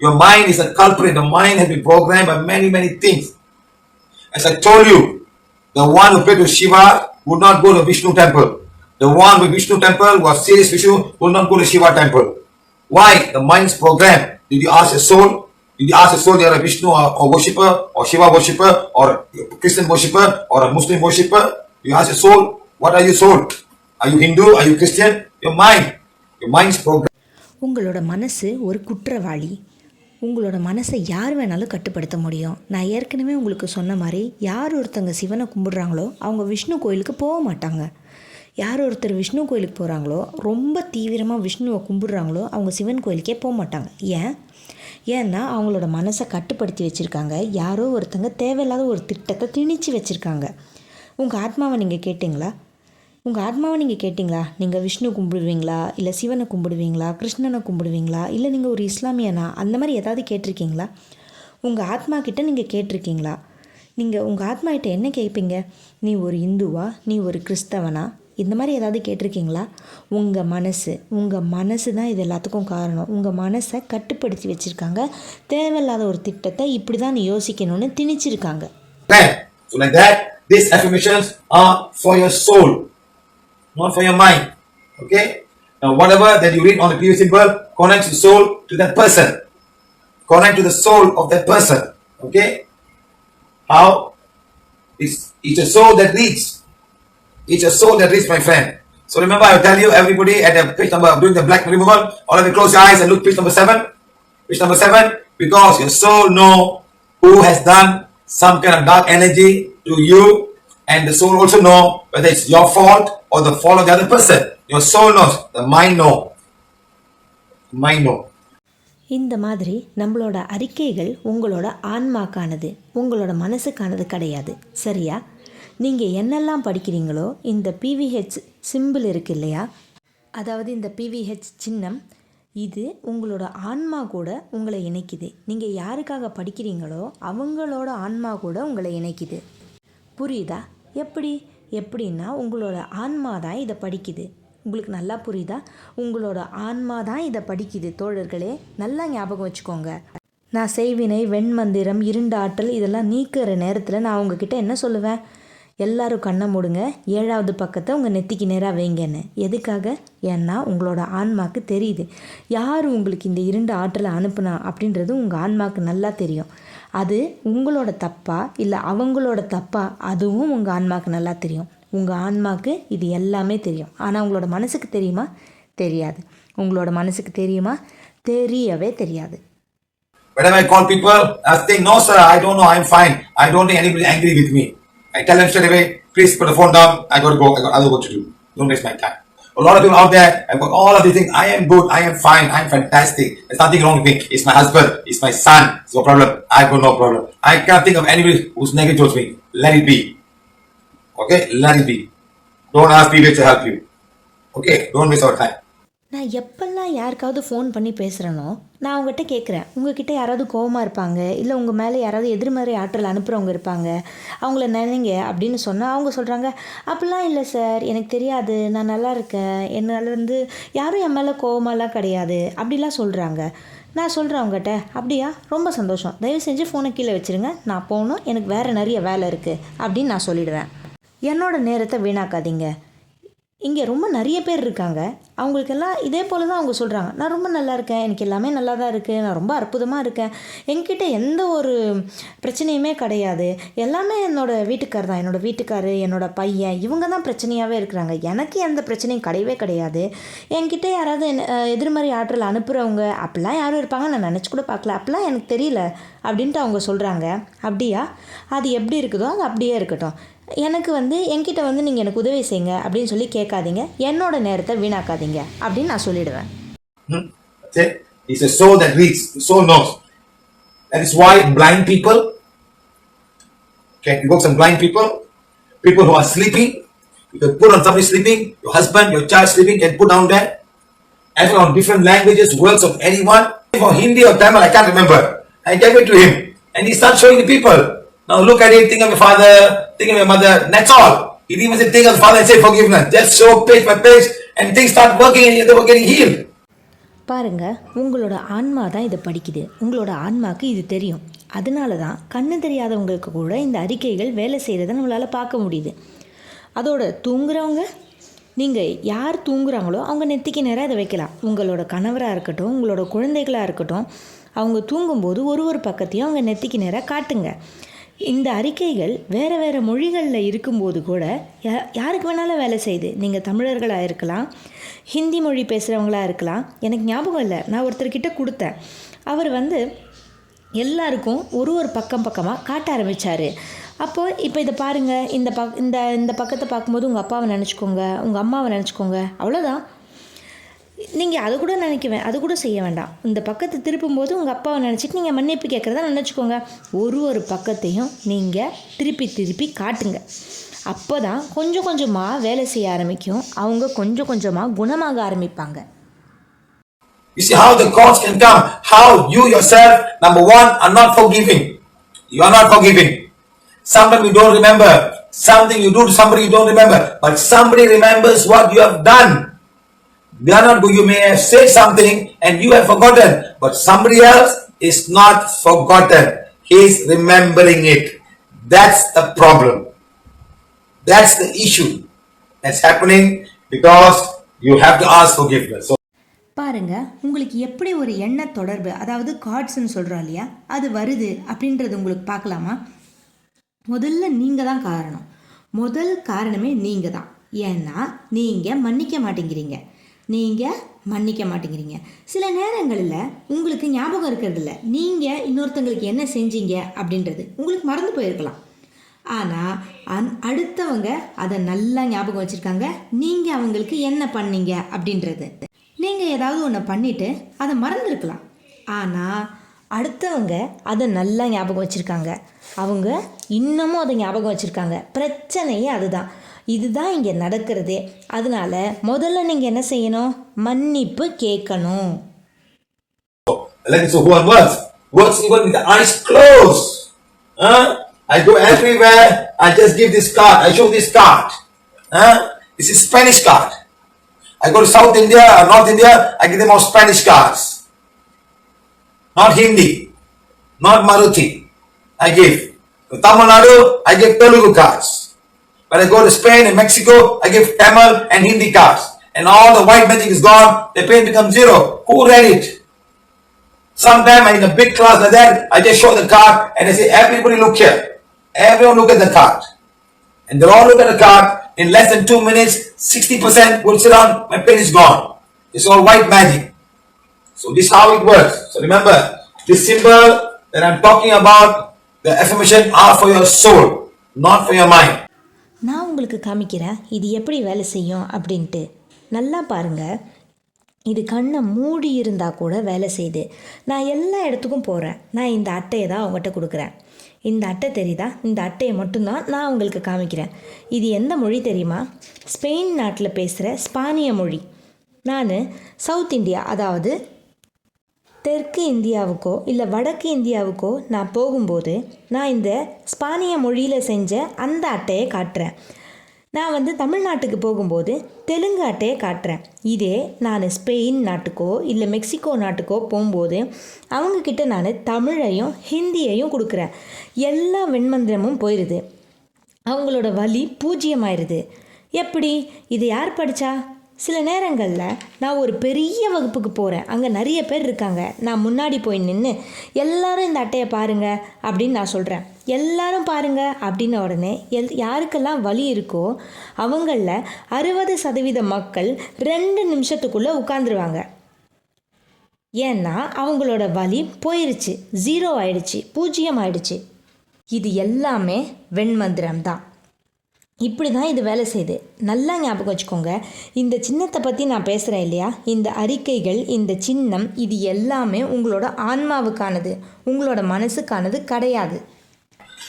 Your mind is a culprit. The mind has been programmed by many, many things. As I told you, the one who prayed to Shiva would not go to Vishnu temple. The one with Vishnu temple who was serious Vishnu will not go to Shiva temple. Why? The mind's programmed. Did you ask your soul? Did you ask your soul they are a Vishnu or, or worshipper or Shiva worshipper or a Christian worshipper or a Muslim worshipper? You ask your soul, what are you soul? Are you Hindu? Are you Christian? Your mind. Your mind's programmed. உங்களோட மனசு ஒரு குற்றவாளி உங்களோட மனசை யார் வேணாலும் கட்டுப்படுத்த முடியும். நான் ஏற்கனவே உங்களுக்கு சொன்ன மாதிரி யார் ஒருத்தங்க சிவனை கும்பிடுறாங்களோ அவங்க விஷ்ணு கோயிலுக்கு போக மாட்டாங்க. யார் ஒருத்தர் விஷ்ணு கோயிலுக்கு போகிறாங்களோ ரொம்ப தீவிரமாக விஷ்ணுவை கும்பிடுறாங்களோ அவங்க சிவன் கோயிலுக்கே போக மாட்டாங்க. ஏன்? ஏன்னா அவங்களோட மனசை கட்டுப்படுத்தி வச்சுருக்காங்க. யாரோ ஒருத்தங்க தேவையில்லாத ஒரு திட்டத்தை திணிச்சு வச்சுருக்காங்க. உங்கள் ஆத்மாவை நீங்கள் கேட்டிங்களா? உங்கள் ஆத்மாவை நீங்கள் கேட்டிங்களா? நீங்கள் விஷ்ணு கும்பிடுவீங்களா? இல்லை சிவனை கும்பிடுவீங்களா? கிருஷ்ணனை கும்பிடுவீங்களா? இல்லை நீங்கள் ஒரு இஸ்லாமியனா? அந்த மாதிரி ஏதாவது கேட்டிருக்கீங்களா? உங்கள் ஆத்மா கிட்டே நீங்கள் கேட்டிருக்கீங்களா? நீங்கள் உங்கள் ஆத்மா கிட்ட என்ன கேட்பீங்க நீ ஒரு இந்துவா? நீ ஒரு கிறிஸ்தவனா? இந்த மாதிரி ஏதாவது கேட்டிருக்கீங்களா? உங்கள் மனசு உங்கள் மனசு தான் இது எல்லாத்துக்கும் காரணம். உங்கள் மனசை கட்டுப்படுத்தி வச்சுருக்காங்க. தேவையில்லாத ஒரு திட்டத்தை இப்படி தான் நீ யோசிக்கணும்னு திணிச்சிருக்காங்க. Like that, these affirmations are for your soul, not for your mind. Okay? Now whatever that you read on the previous symbol connects the soul to that person. Connect to the soul of that person. Okay? How? It's, it's a soul that reads. It's a soul that reads, my friend. So remember, I tell you, everybody at the page number, doing the black removal, all of you close your eyes and look page number seven. Page number seven, because your soul know who has done some kind of dark energy to you, and the soul also know whether it's your fault or the fault of the other person. Your soul knows, the mind know. Mind know. இந்த மாதிரி நம்மளோட அறிக்கைகள் உங்களோட ஆன்மாக்கானது உங்களோட மனசுக்கானது கிடையாது. சரியா? நீங்கள் என்னெல்லாம் படிக்கிறீங்களோ இந்த பிவிஹெச் சிம்பிள் இருக்கு இல்லையா? அதாவது இந்த பிவிஹெச் சின்னம் இது உங்களோட ஆன்மா கூட உங்களை இணைக்குது. நீங்கள் யாருக்காக படிக்கிறீங்களோ அவங்களோட ஆன்மா கூட உங்களை இணைக்குது. புரியுதா? எப்படி? எப்படின்னா உங்களோட ஆன்மா தான் இதை படிக்குது. உங்களுக்கு நல்லா புரியுதா? உங்களோட ஆன்மா தான் இதை படிக்குது தோழர்களே. நல்லா ஞாபகம் வச்சுக்கோங்க. நான் செய்வினை வெண்மந்திரம் இருண்ட ஆற்றல் இதெல்லாம் நீக்கிற நேரத்தில் நான் உங்ககிட்ட என்ன சொல்லுவேன்? எல்லாரும் கண்ணை மூடுங்க. ஏழாவது பக்கத்தை உங்கள் நெத்திக்கு நேராக வைங்கன்னு. எதுக்காக? ஏன்னா உங்களோட ஆன்மாக்கு தெரியுது. யார் உங்களுக்கு இந்த இருண்ட ஆற்றலை அனுப்புனா அப்படின்றது உங்கள் ஆன்மாக்கு நல்லா தெரியும். அது உங்களோட தப்பா இல்லை அவங்களோட தப்பா அதுவும் உங்கள் ஆன்மாவுக்கு நல்லா தெரியும் உங்கள் ஆன்மாவுக்கு இது எல்லாமே தெரியும் ஆனால் உங்களோட மனசுக்கு தெரியுமா தெரியாது உங்களோட மனசுக்கு தெரியுமா தெரியவே தெரியாது Whenever I call people, I think, no sir, I don't know, I'm fine. I don't think anybody angry with me. I tell them straight away, please put the phone down, I gotta go, I got other work to do. Don't waste my time. A lot of people out there, I've got all of these things, I am good, I am fine, I am fantastic. There's nothing wrong with me. It's my husband, it's my son, it's no problem. I've got no problem. I can't think of anybody who's negative towards me. Let it be. Okay? Let it be. Don't ask people to help you. Okay? Don't waste our time. நான் எப்பெல்லாம் யாருக்காவது phone பண்ணி பேசுகிறேனோ நான் அவங்ககிட்ட கேட்குறேன் உங்ககிட்ட யாராவது கோவமாக இருப்பாங்க? இல்லை உங்கள் மேலே யாராவது எதிர்மறை ஆற்றல் அனுப்புகிறவங்க இருப்பாங்க? அவங்கள நினைங்க அப்படின்னு சொன்னால் அவங்க சொல்கிறாங்க அப்படிலாம் இல்லை சார் எனக்கு தெரியாது. நான் நல்லா இருக்கேன். என்னால் வந்து யாரும் என் மேலே கோவமாலாம் கிடையாது. அப்படிலாம் சொல்கிறாங்க நான் சொல்கிறேன் அவங்ககிட்ட அப்படியா? ரொம்ப சந்தோஷம். தயவு செஞ்சு ஃபோனை கீழே வச்சுருங்க. நான் போகணும். எனக்கு வேறு நிறைய வேலை இருக்குது அப்படின்னு நான் சொல்லிடுவேன். என்னோடய நேரத்தை வீணாக்காதீங்க. இங்கே ரொம்ப நிறைய பேர் இருக்காங்க. அவங்களுக்கெல்லாம் இதே போல் தான் அவங்க சொல்கிறாங்க நான் ரொம்ப நல்லா இருக்கேன். எனக்கு எல்லாமே நல்லா தான் இருக்குது நான் ரொம்ப அற்புதமாக இருக்கேன். என்கிட்ட எந்த ஒரு பிரச்சனையுமே கிடையாது. எல்லாமே என்னோடய வீட்டுக்கார் தான். என்னோடய வீட்டுக்காரு என்னோட பையன் இவங்க தான் பிரச்சனையாகவே இருக்கிறாங்க. எனக்கு எந்த பிரச்சனையும் கிடையவே கிடையாது. என்கிட்ட யாராவது என்ன- எதிர்மறை ஆற்றல் அனுப்புகிறவங்க அப்படிலாம் யாரும் இருப்பாங்க நான் நினச்சி கூட பார்க்கல. அப்படிலாம் எனக்கு தெரியல. அப்படின்ட்டு அவங்க சொல்கிறாங்க அப்படியா அது எப்படி இருக்குதோ அது அப்படியே இருக்கட்டும் எனக்கு வந்து என்கிட்ட வந்து நீங்கள் எனக்கு உதவி செய்யுங்க அப்படின்னு சொல்லி கேட்காதீங்க என்னோட நேரத்தை வீணாக்காதீங்க அப்படின்னு நான் சொல்லிடுவேன் It's a soul that reads. Soul knows. That is why blind people, okay, you work some blind people, people who are sleeping, you can put on somebody sleeping, your husband, your child sleeping, can put down there. Everyone on different languages, words of anyone. For Hindi or Tamil, I can't remember. I gave it to him. And he starts showing the people. Now look at it, think of your father, think of your mother, that's all. He didn't even say think of the father and say forgiveness. Just show page by page and things start working and they were getting healed. பாருங்க உங்களோட ஆன்மா தான் இதை படிக்குது உங்களோட ஆன்மாக்கு இது தெரியும் அதனால தான் கண்ணு தெரியாதவங்களுக்கு கூட இந்த அறிக்கைகள் வேலை செய்கிறத நம்மளால் பார்க்க முடியுது அதோட தூங்குறவங்க நீங்கள் யார் தூங்குறாங்களோ அவங்க நெத்திக்கு நேராக இதை வைக்கலாம் உங்களோட கணவராக இருக்கட்டும் உங்களோட குழந்தைகளாக இருக்கட்டும் அவங்க தூங்கும்போது ஒரு ஒரு பக்கத்தையும் அவங்க நெத்திக்கு நேராக காட்டுங்க. இந்த அறிக்கைகள் வேறு வேறு மொழிகளில் இருக்கும்போது கூட யா- யாருக்கு வேணாலும் வேலை செய்யுது. நீங்கள் தமிழர்களாக இருக்கலாம் ஹிந்தி மொழி பேசுகிறவங்களாக இருக்கலாம். எனக்கு ஞாபகம் இல்லை. நான் ஒருத்தர்கிட்ட கொடுத்தேன். அவர் வந்து எல்லாருக்கும் ஒரு ஒரு பக்கம் பக்கமாக காட்ட ஆரம்பித்தார் அப்போது இப்போ இதை பாருங்கள் இந்த பக் இந்த இந்த பக்கத்தை பார்க்கும்போது உங்கள் அப்பாவை நினச்சிக்கோங்க உங்கள் அம்மாவை நினச்சிக்கோங்க. அவ்வளோதான் நீங்கள் அது கூட நினைக்குவேன் அது கூட செய்ய வேண்டாம் இந்த பக்கத்தை திருப்பும்போது உங்கள் அப்பாவை நினச்சிட்டு நீங்கள் மன்னிப்பு கேட்குறதா நினச்சிக்கோங்க ஒரு ஒரு பக்கத்தையும் நீங்கள் திருப்பி திருப்பி காட்டுங்க அப்போ தான் கொஞ்சம் கொஞ்சமாக வேலை செய்ய ஆரம்பிக்கும் அவங்க கொஞ்சம் கொஞ்சமாக குணமாக ஆரம்பிப்பாங்க You see how the cause can come. How you yourself, number one, are not forgiving. You are not forgiving. Sometimes you don't remember. Something you do to somebody you don't remember. But somebody remembers what you have done. They are not good. You may have said something and you have forgotten. But somebody else is not forgotten. He is remembering it. That's the problem. That's the issue that's happening because you have to ask forgiveness. So பாருங்க உங்களுக்கு எப்படி ஒரு எண்ண தொடர்பு அதாவது கார்ட்ஸ்னு சொல்கிறோம் இல்லையா அது வருது அப்படின்றது உங்களுக்கு பார்க்கலாமா முதல்ல நீங்கள் தான் காரணம் முதல் காரணமே நீங்கள் தான் ஏன்னா நீங்கள் மன்னிக்க மாட்டேங்கிறீங்க நீங்கள் மன்னிக்க மாட்டேங்கிறீங்க. சில நேரங்களில் உங்களுக்கு ஞாபகம் இருக்கிறதில்ல. நீங்கள் இன்னொருத்தங்களுக்கு என்ன செஞ்சீங்க அப்படின்றது. உங்களுக்கு மறந்து போயிருக்கலாம். ஆனால் அந் அடுத்தவங்க அதை நல்லா ஞாபகம் வச்சுருக்காங்க. நீங்கள் அவங்களுக்கு என்ன பண்ணீங்க அப்படின்றது. நீங்கள் ஏதாவது ஒன்று பண்ணிவிட்டு அதை மறந்துருக்கலாம். ஆனால் அடுத்தவங்க அதை நல்லா ஞாபகம் வச்சுருக்காங்க. அவங்க இன்னமும் அதை ஞாபகம் வச்சுருக்காங்க. பிரச்சனையே அதுதான். இதுதான் இங்கே நடக்கிறது அதனால முதல்ல நீங்கள் என்ன செய்யணும் மன்னிப்பு கேட்கணும் Like so who works? Works even with the eyes closed. Huh? I go everywhere, I just give this card, I show this card. Huh? This is Spanish card. I go to South India or North India, I give them all Spanish cards. Not Hindi, not Maruthi. I give. To Tamil Nadu, I give Telugu cards. When I go to Spain and Mexico, I give Tamil and Hindi cards. And all the white magic is gone, the pain becomes zero. Who read it? Sometime in a big class like that, I just show the card and I say, everybody look here. Everyone look at the card. And they all look at the card. In less than two minutes, 60% will sit down, my pain is gone. It's all white magic. So this is how it works. So remember, this symbol that I'm talking about, the affirmation are for your soul, not for your mind. நான் உங்களுக்கு காமிக்கிறேன் இது எப்படி வேலை செய்யும் அப்படின்ட்டு. நல்லா பாருங்கள் இது கண்ணை மூடி இருந்தால் கூட வேலை செய்யுது. நான் எல்லா இடத்துக்கும் போகிறேன் நான் இந்த அட்டையை தான் அவங்ககிட்ட கொடுக்குறேன். இந்த அட்டை தெரியுதா? இந்த அட்டையை மட்டும்தான் நான் உங்களுக்கு காமிக்கிறேன். இது எந்த மொழி தெரியுமா? ஸ்பெயின் நாட்டில் பேசுகிற ஸ்பானிய மொழி. நான் சவுத் இந்தியா அதாவது தெற்கு இந்தியாவுக்கோ இல்லை வடக்கு இந்தியாவுக்கோ நான் போகும்போது நான் இந்த ஸ்பானிய மொழியில் செஞ்ச அந்த அட்டையை காட்டுறேன். நான் வந்து தமிழ்நாட்டுக்கு போகும்போது தெலுங்கு அட்டையை காட்டுறேன். இதே நான் ஸ்பெயின் நாட்டுக்கோ இல்லை மெக்சிகோ நாட்டுக்கோ போகும்போது அவங்கக்கிட்ட நான் தமிழையும் ஹிந்தியையும் கொடுக்குறேன். எல்லா வெண்மந்திரமும் போயிடுது அவங்களோட வலி பூஜ்ஜியமாயிருது. எப்படி? இது யார் படித்தா சில நேரங்களில் நான் ஒரு பெரிய வகுப்புக்கு போகிறேன் அங்கே நிறைய பேர் இருக்காங்க. நான் முன்னாடி போய் நின்று எல்லாரும் இந்த அட்டையை பாருங்க அப்படின்னு நான் சொல்கிறேன் எல்லாரும் பாருங்க அப்படின்ன உடனே எல் யாருக்கெல்லாம் வலி இருக்கோ அவங்களில் அறுபது சதவீத மக்கள் ரெண்டு நிமிஷத்துக்குள்ளே உட்காந்துருவாங்க ஏன்னா அவங்களோட வலி போயிருச்சு. ஜீரோ ஆயிடுச்சு. பூஜ்ஜியம் ஆயிடுச்சு. இது எல்லாமே வெண்மந்திரம் தான் இப்படி தான் இது வேலை செய்யுது நல்லா ஞாபகம் வச்சுக்கோங்க இந்த சின்னத்தை பற்றி நான் பேசுகிறேன் இல்லையா இந்த அறிக்கைகள் இந்த சின்னம் இது எல்லாமே உங்களோட ஆன்மாவுக்கானது உங்களோட மனசுக்கானது கிடையாது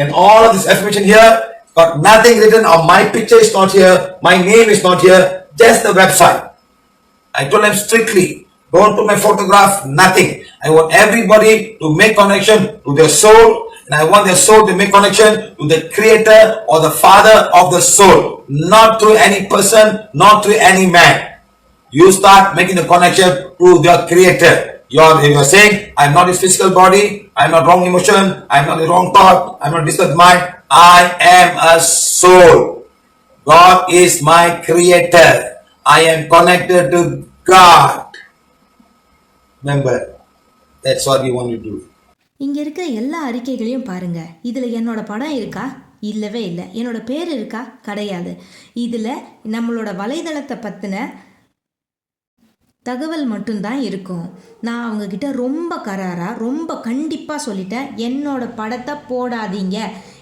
And all of this affirmation here, got nothing written or my picture is not here, my name is not here, just the website. I told them strictly, don't put my photograph, nothing. I want everybody to make connection to their soul, and I want their soul to make connection to the creator or the father of the soul, not through any person, not through any man. you start making the connection to your creator. You are, you are saying, I'm not his physical body, I'm not wrong emotion, I'm not the wrong thought, I'm not disturbed mind, I am a soul. God is my creator. I am connected to God. Remember, that's what you want to do. இங்கே இருக்கிற எல்லா அறிக்கைகளையும் பாருங்க. இதில் என்னோட படம் இருக்கா? இல்லவே இல்லை. என்னோட பேர் இருக்கா? கிடையாது. இதில் நம்மளோட வலைதளத்தை பற்றின தகவல் மட்டும்தான் இருக்கும். நான் அவங்கக்கிட்ட ரொம்ப கராராக ரொம்ப கண்டிப்பாக சொல்லிட்டேன். என்னோட படத்தை போடாதீங்க.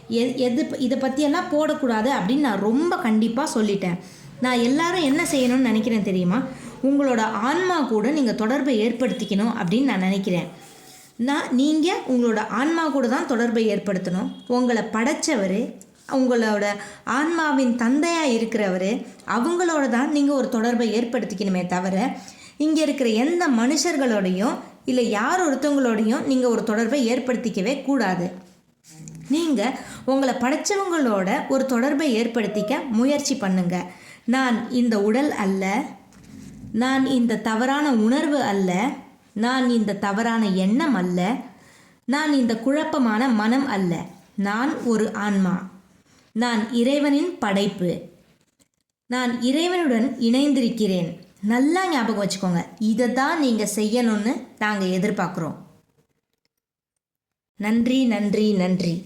எ எது இதை பற்றியெல்லாம் போடக்கூடாது அப்படின்னு நான் ரொம்ப கண்டிப்பாக சொல்லிட்டேன். நான் எல்லாரும் என்ன செய்யணும்னு நினைக்கிறேன் தெரியுமா? உங்களோட ஆன்மா கூட நீங்கள் தொடர்பை ஏற்படுத்திக்கணும் அப்படின்னு நான் நினைக்கிறேன். நான் நீங்கள் உங்களோட ஆன்மா கூட தான் தொடர்பை ஏற்படுத்தணும். உங்களை படைச்சவர் உங்களோட ஆன்மாவின் தந்தையாக இருக்கிறவர் அவங்களோட தான் நீங்கள் ஒரு தொடர்பை ஏற்படுத்திக்கணுமே தவிர இங்கே இருக்கிற எந்த மனுஷர்களோடையும் இல்லை யார் ஒருத்தவங்களோடையும் நீங்கள் ஒரு தொடர்பை ஏற்படுத்திக்கவே கூடாது. நீங்கள் உங்களை படைச்சவங்களோட ஒரு தொடர்பை ஏற்படுத்திக்க முயற்சி பண்ணுங்க. நான் இந்த உடல் அல்ல நான் இந்த தவறான உணர்வு அல்ல நான் இந்த தவறான எண்ணம் அல்ல. நான் இந்த குழப்பமான மனம் அல்ல. நான் ஒரு ஆன்மா. நான் இறைவனின் படைப்பு. நான் இறைவனுடன் இணைந்திருக்கிறேன். நல்லா ஞாபகம் வச்சுக்கோங்க. இதை தான் நீங்கள் செய்யணும்னு நாங்கள் எதிர்பார்க்குறோம். நன்றி நன்றி நன்றி.